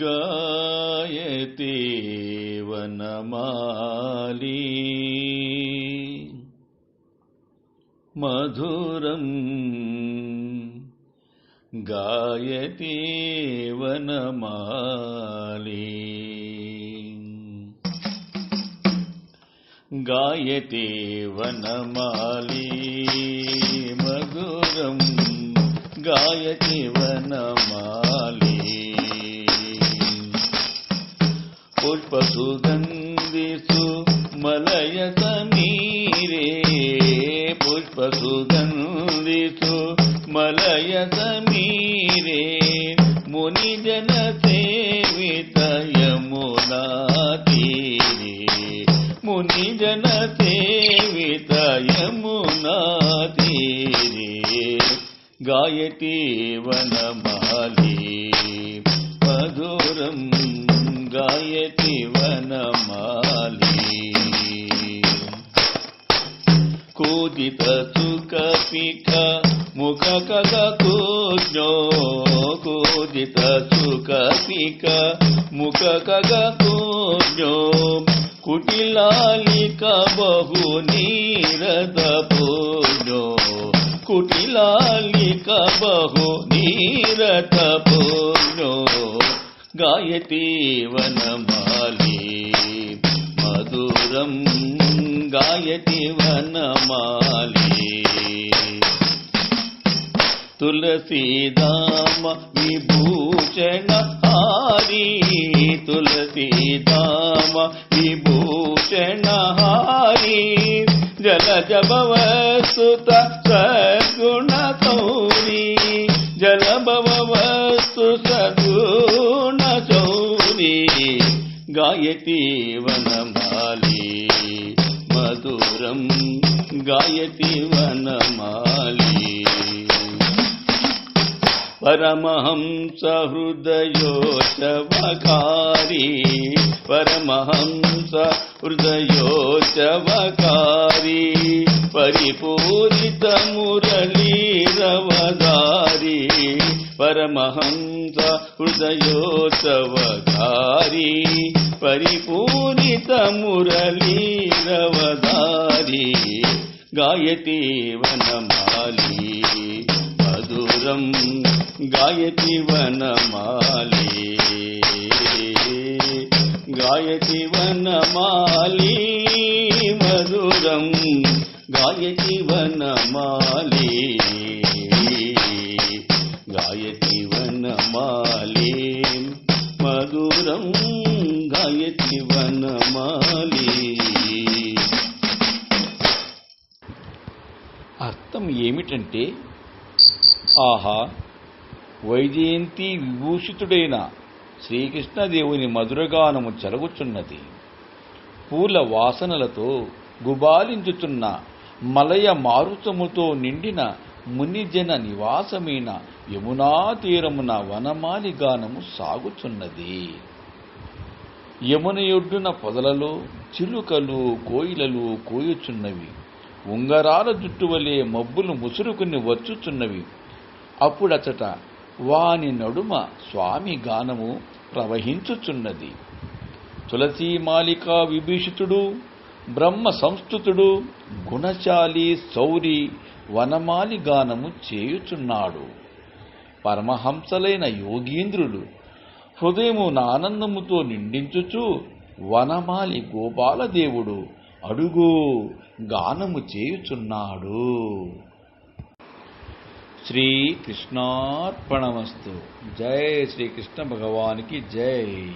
गायते वनमाली मधुरम् गायते वनमाली गायते वनमाली मधुरम् गायति वनमाली పుష్ప సుగంధిసు మలయ సమీరే పుష్ప సుగంధిసు మలయ సమీరే మునిజన సేవిత యమునాతీరే మునిజన సేవిత యమునాతీరే గాయతీ వనమాలి. మధురం गायति वनमाली कूदित सुखपिक मुखकगकुज्ञो कूदित सुखपिक मुखकगकुज्ञो कुटिलालिक बहु नीरद पूज्ञो कुटिलालिक बहु नीरद గాయతే వనమాలి. మధురం గాయతి వనమాలి. తులసీదామ విభూషణ హారి. తులసీదామ విభూషణ హారి. జలజ భవసుత సద్గుణ गायति वनमाली। मधुरं गायति वनमाली। परमहं सहृदयो च वकारी परमहं हृदयो च वकारी परिपूरितमुरलीरवदारी परमहंस हृदयोत्सवकारी परिपूरित मुरलीरवदारी गायति वनमाली मधुरम् गायति वनमाली गायति वनमाली मधुरम् गायति वनमाली అర్థం ఏమిటంటే ఆహా వైజయంతి విభూషితుడైన శ్రీకృష్ణదేవుని మధురగానము చెలగుచున్నది పూల వాసనలతో గుబాలించుతున్న మలయ మారుతముతో నిండిన మునిజన నివాసమైన యమునా తీరమున వనమాలి గానము సాగుచున్నది. యమున ఒడ్డున పొదలలో చిలుకలు కోయిలలు కోయుచున్నవి. ఉంగరాల జుట్టువలే మబ్బులు ముసురుకుని వచ్చుచున్నవి. అప్పుడచట వాని నడుమ స్వామి గానము ప్రవహించుచున్నది. తులసీమాలికా విభీషితుడు బ్రహ్మ సంస్థుతుడు గుణశాలి సౌరి వనమాలి గానము చేయుచున్నాడు. పరమహంసలైన యోగీంద్రుడు హృదయము ఆనందముతో నిండించుచు వనమాలి గోపాలదేవుడు. అడుగు గానము చేయుచున్నాడు. శ్రీ కృష్ణార్పణమస్తు జై శ్రీకృష్ణ భగవానికి జై.